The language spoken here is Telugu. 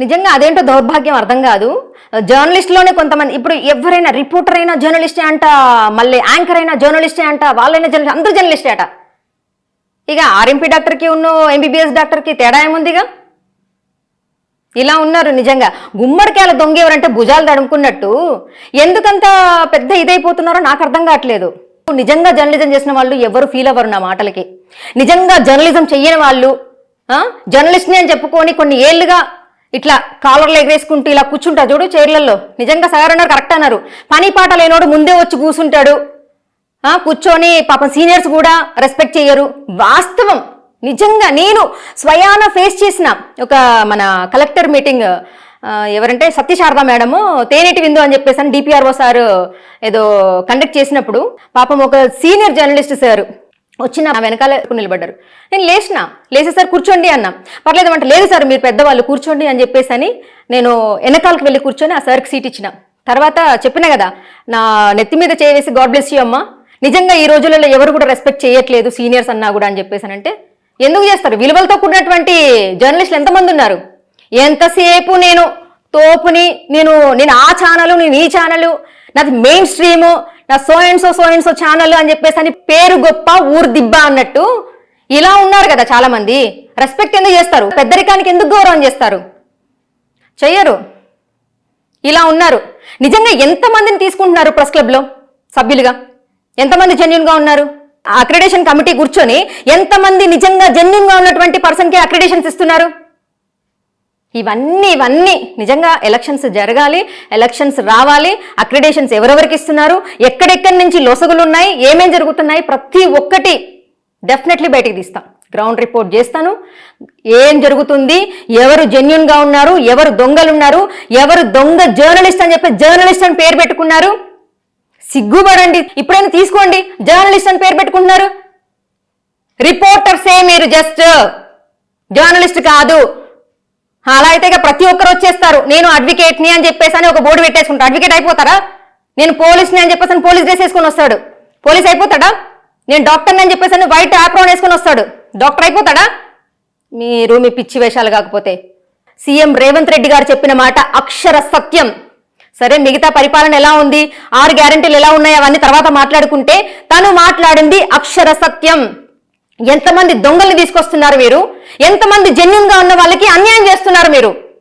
నిజంగా అదేంటో దౌర్భాగ్యం అర్థం కాదు. జర్నలిస్ట్లోనే కొంతమంది ఇప్పుడు ఎవరైనా రిపోర్టర్ అయినా జర్నలిస్టే అంట మళ్ళీ యాంకర్ అయినా జర్నలిస్టే అంట వాళ్ళైనా జర్నలిస్ట్ అందరూ జర్నలిస్టే అట. ఇక ఆర్ఎంపీ డాక్టర్కి ఉన్న ఎంబీబీఎస్ డాక్టర్కి తేడా ఏముందిగా? ఇలా ఉన్నారు నిజంగా. గుమ్మడికాయల దొంగ ఎవరంటే భుజాలు తడుముకున్నట్టు. ఎందుకంత పెద్ద ఇదైపోతున్నారో నాకు అర్థం కావట్లేదు. నిజంగా జర్నలిజం చేసిన వాళ్ళు ఎవరు ఫీల్ అవ్వరు నా మాటలకి. నిజంగా జర్నలిజం చెయ్యని వాళ్ళు జర్నలిస్ట్ని అని చెప్పుకొని కొన్ని ఏళ్ళుగా ఇట్లా కాలర్లు ఎగరేసుకుంటూ ఇలా కూర్చుంటా చూడు చైర్లలో. నిజంగా సార్ అన్నారు కరెక్ట్ అన్నారు. పని పాట లేనోడు ముందే వచ్చి కూర్చుంటాడు కూర్చొని పాపం సీనియర్స్ కూడా రెస్పెక్ట్ చేయరు వాస్తవం. నిజంగా నేను స్వయాన ఫేస్ చేసిన ఒక మన కలెక్టర్ మీటింగ్ ఎవరంటే సత్యశారద మేడము తేనేటి విందు అని చెప్పేసి అని డిపిఆర్ఓ సార్ ఏదో కండక్ట్ చేసినప్పుడు పాపం ఒక సీనియర్ జర్నలిస్ట్ సార్ వచ్చిన నా వెనకాల నిలబడ్డారు. నేను లేచిన? లేచి సార్ కూర్చోండి అన్నా. పర్లేదు అంటే లేదు సార్ మీరు పెద్దవాళ్ళు కూర్చోండి అని చెప్పేసి అని నేను వెనకాలకు వెళ్ళి కూర్చొని ఆ సార్కి సీట్ ఇచ్చిన. తర్వాత చెప్పిన కదా నా నెత్తి మీద చేయవేసి గాడ్ బ్లెస్ యూ అమ్మ. నిజంగా ఈ రోజులలో ఎవరు కూడా రెస్పెక్ట్ చేయట్లేదు సీనియర్స్ అన్నా కూడా అని చెప్పేసి అంటే ఎందుకు చేస్తారు? విలువలతో కూడినటువంటి జర్నలిస్టులు ఎంతమంది ఉన్నారు? ఎంతసేపు నేను తోపుని నేను నేను ఆ ఛానల్ నేను ఈ ఛానల్ నాది మెయిన్ స్ట్రీము నా so and so so and so channel అని చెప్పేసి అని పేరు గొప్ప ఊరు దిబ్బ అన్నట్టు ఇలా ఉన్నారు కదా చాలా మంది రెస్పెక్ట్ ఎందుకు చేస్తారు? పెద్దరికానికి ఎందుకు గౌరవం చేస్తారు? చెయ్యరు. ఇలా ఉన్నారు. నిజంగా ఎంతమందిని తీసుకుంటున్నారు ప్రెస్ క్లబ్లో? సభ్యులుగా? ఎంతమంది జెన్యున్గా ఉన్నారు? అక్రిడేషన్ కమిటీ కూర్చొని ఎంతమంది నిజంగా జెన్యున్గా ఉన్నటువంటి పర్సన్కి అక్రిడేషన్స్ ఇస్తున్నారు? ఇవన్నీ ఇవన్నీ నిజంగా ఎలక్షన్స్ జరగాలి ఎలక్షన్స్ రావాలి అక్రిడేషన్స్ ఎవరెవరికి ఇస్తున్నారు ఎక్కడెక్కడి నుంచి లొసగులు ఉన్నాయి ఏమేం జరుగుతున్నాయి ప్రతి ఒక్కటి డెఫినెట్లీ బయటికి తీస్తాం. గ్రౌండ్ రిపోర్ట్ చేస్తాను. ఏం జరుగుతుంది ఎవరు జెన్యున్గా ఉన్నారు ఎవరు దొంగలు ఉన్నారు ఎవరు దొంగ జర్నలిస్ట్ అని చెప్పి జర్నలిస్ట్ అని పేరు పెట్టుకున్నారు. సిగ్గుపడండి. ఇప్పుడైనా తీసుకోండి. జర్నలిస్ట్ అని పేరు పెట్టుకుంటున్నారు. రిపోర్టర్సే మీరు జస్ట్? జర్నలిస్ట్ కాదు. అలా అయితే ఇక ప్రతి ఒక్కరు వచ్చేస్తారు. నేను అడ్వకేట్ని అని చెప్పేసి అని ఒక బోర్డు పెట్టేసుకుంటా. అడ్వకేట్ అయిపోతారా? నేను పోలీస్ని అని చెప్పేసి అని పోలీస్ డ్రెస్ వేసుకొని వస్తాడు. పోలీస్ అయిపోతాడా? నేను డాక్టర్ని అని చెప్పేసి అని వైట్ ఆప్రాన్ వేసుకొని వస్తాడు. డాక్టర్ అయిపోతాడా? మీరు మీ పిచ్చి వేషాలు కాకపోతే. సీఎం రేవంత్ రెడ్డి గారు చెప్పిన మాట అక్షర సత్యం. సరే మిగతా పరిపాలన ఎలా ఉంది? ఆరు గ్యారెంటీలు ఎలా ఉన్నాయి? అవన్నీ తర్వాత మాట్లాడుకుంటే తను మాట్లాడింది అక్షర సత్యం. ఎంతమంది దొంగల్ని తీసుకొస్తున్నారు మీరు? ఎంతమంది జెన్యున్గా ఉన్న వాళ్ళకి అన్యాయం చేస్తున్నారు మీరు?